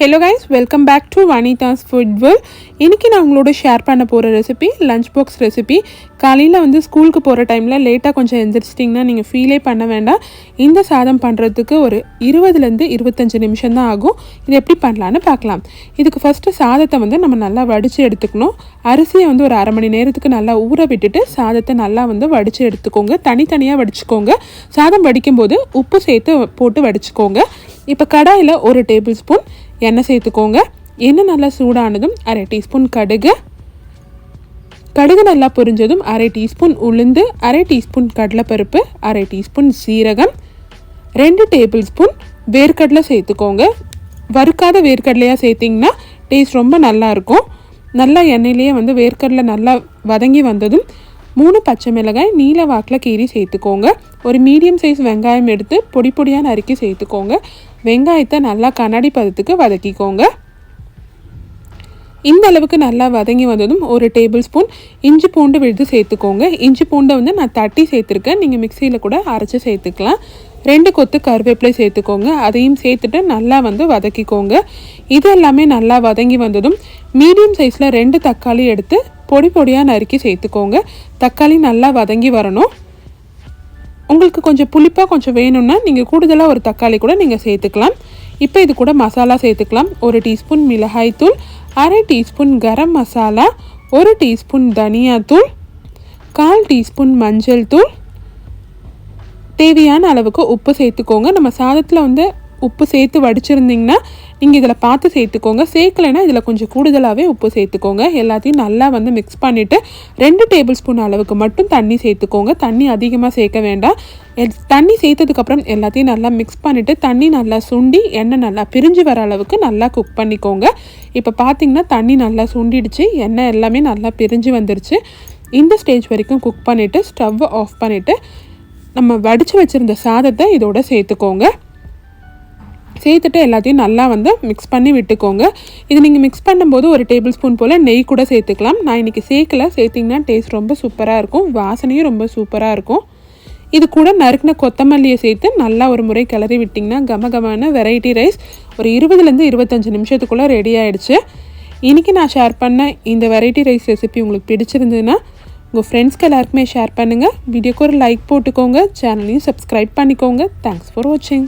Hello guys welcome back to Vanitha's food world இன்றைக்கி நான் உங்களோட ஷேர் பண்ண போகிற ரெசிபி லஞ்ச் பாக்ஸ் ரெசிபி காலையில் வந்து ஸ்கூலுக்கு போகிற டைமில் லேட்டாக கொஞ்சம் எந்திரிச்சிட்டிங்கன்னா நீங்கள் ஃபீலே பண்ண வேண்டாம். இந்த சாதம் பண்ணுறதுக்கு ஒரு இருபதுலேருந்து இருபத்தஞ்சு நிமிஷம் தான் ஆகும். இது எப்படி பண்ணலான்னு பார்க்கலாம். இதுக்கு ஃபஸ்ட்டு சாதத்தை வந்து நம்ம நல்லா வடித்து எடுத்துக்கணும். அரிசியை வந்து ஒரு அரை மணி நேரத்துக்கு நல்லா ஊற விட்டுட்டு சாதத்தை நல்லா வந்து வடித்து எடுத்துக்கோங்க. தனித்தனியாக வடிச்சுக்கோங்க. சாதம் வடிக்கும்போது உப்பு சேர்த்து போட்டு வடிச்சுக்கோங்க. இப்போ கடாயில் ஒரு டேபிள் ஸ்பூன் எண்ணெய் சேர்த்துக்கோங்க. எண்ணெய் நல்லா சூடானதும் அரை டீஸ்பூன் கடுகு. கடுகு நல்லா பொரிஞ்சதும் அரை டீஸ்பூன் உளுந்து அரை டீஸ்பூன் கடலைப்பருப்பு அரை டீஸ்பூன் சீரகம் ரெண்டு டேபிள் ஸ்பூன் வேர்க்கடலை சேர்த்துக்கோங்க. வறுக்காத வேர்க்கடலையாக சேர்த்திங்கன்னா டேஸ்ட் ரொம்ப நல்லா இருக்கும். நல்லா எண்ணெயிலேயே வந்து வேர்க்கடலை நல்லா வதங்கி வந்ததும் மூணு பச்சை மிளகாய் நீல வாக்கில் கீறி சேர்த்துக்கோங்க. ஒரு மீடியம் சைஸ் வெங்காயம் எடுத்து பொடி பொடியாக நறுக்கி சேர்த்துக்கோங்க. வெங்காயத்தை நல்லா கண்ணாடி பதத்துக்கு வதக்கிக்கோங்க. இந்த அளவுக்கு நல்லா வதங்கி வந்ததும் ஒரு டேபிள் ஸ்பூன் இஞ்சி பூண்டு விழுது சேர்த்துக்கோங்க. இஞ்சி பூண்டை வந்து நான் தட்டி சேர்த்துருக்கேன். நீங்கள் மிக்சியில் கூட அரைச்சி சேர்த்துக்கலாம். ரெண்டு கொத்து கருவேப்பிலை சேர்த்துக்கோங்க. அதையும் சேர்த்துட்டு நல்லா வந்து வதக்கிக்கோங்க. இது எல்லாமே நல்லா வதங்கி வந்ததும் மீடியம் சைஸில் ரெண்டு தக்காளி எடுத்து பொடி பொடியாக நறுக்கி சேர்த்துக்கோங்க. தக்காளி நல்லா வதங்கி வரணும். உங்களுக்கு கொஞ்சம் புளிப்பாக கொஞ்சம் வேணும்னா நீங்கள் கூடுதலாக ஒரு தக்காளி கூட நீங்கள் சேர்த்துக்கலாம். இப்போ இது கூட மசாலா சேர்த்துக்கலாம். ஒரு டீஸ்பூன் மிளகாய்த்தூள் அரை டீஸ்பூன் கரம் மசாலா ஒரு டீஸ்பூன் தனியாத்தூள் கால் டீஸ்பூன் மஞ்சள் தூள். தேவையான அளவுக்கு உப்பு சேர்த்துக்கோங்க. நம்ம சாதத்தில் வந்து உப்பு சேர்த்து வடிச்சிருந்திங்கன்னா நீங்கள் இதில் பார்த்து சேர்த்துக்கோங்க. சேர்க்கலைன்னா இதில் கொஞ்சம் கூடுதலாகவே உப்பு சேர்த்துக்கோங்க. எல்லாத்தையும் நல்லா வந்து மிக்ஸ் பண்ணிவிட்டு ரெண்டு டேபிள் ஸ்பூன் அளவுக்கு மட்டும் தண்ணி சேர்த்துக்கோங்க. தண்ணி அதிகமாக சேர்க்க வேண்டாம். தண்ணி சேர்த்ததுக்கப்புறம் எல்லாத்தையும் நல்லா மிக்ஸ் பண்ணிவிட்டு தண்ணி நல்லா சுண்டி எண்ணெய் நல்லா பிரிஞ்சு வர அளவுக்கு நல்லா குக் பண்ணிக்கோங்க. இப்போ பார்த்திங்கன்னா தண்ணி நல்லா சுண்டிடுச்சு. எண்ணெய் எல்லாமே நல்லா பிரிஞ்சு வந்துருச்சு. இந்த ஸ்டேஜ் வரைக்கும் குக் பண்ணிவிட்டு ஸ்டவ்வை ஆஃப் பண்ணிவிட்டு நம்ம வடித்து வச்சுருந்த சாதத்தை இதோட சேர்த்துக்கோங்க. சேர்த்துட்டு எல்லாத்தையும் நல்லா வந்து மிக்ஸ் பண்ணி விட்டுக்கோங்க. இது நீங்கள் மிக்ஸ் பண்ணும்போது ஒரு டேபிள் ஸ்பூன் போல் நெய் கூட சேர்த்துக்கலாம். நான் இன்றைக்கி சேர்க்கல. சேர்த்திங்கன்னா டேஸ்ட் ரொம்ப சூப்பராக இருக்கும். வாசனையும் ரொம்ப சூப்பராக இருக்கும். இது கூட நறுக்கின கொத்தமல்லியை சேர்த்து நல்லா ஒரு முறை கிளறி விட்டிங்கன்னா கமகமான வெரைட்டி ரைஸ் ஒரு இருபதுலேருந்து இருபத்தஞ்சி நிமிஷத்துக்குள்ளே ரெடி ஆகிடுச்சு இன்றைக்கி நான் ஷேர் பண்ண இந்த வெரைட்டி ரைஸ் ரெசிபி உங்களுக்கு பிடிச்சிருந்ததுன்னா உங்கள் ஃப்ரெண்ட்ஸ்க்கு எல்லாருக்குமே ஷேர் பண்ணுங்கள் வீடியோக்கு ஒரு லைக் போட்டுக்கோங்க. சேனலையும் சப்ஸ்கிரைப் பண்ணிக்கோங்க. தேங்க்ஸ் ஃபார் வாட்சிங்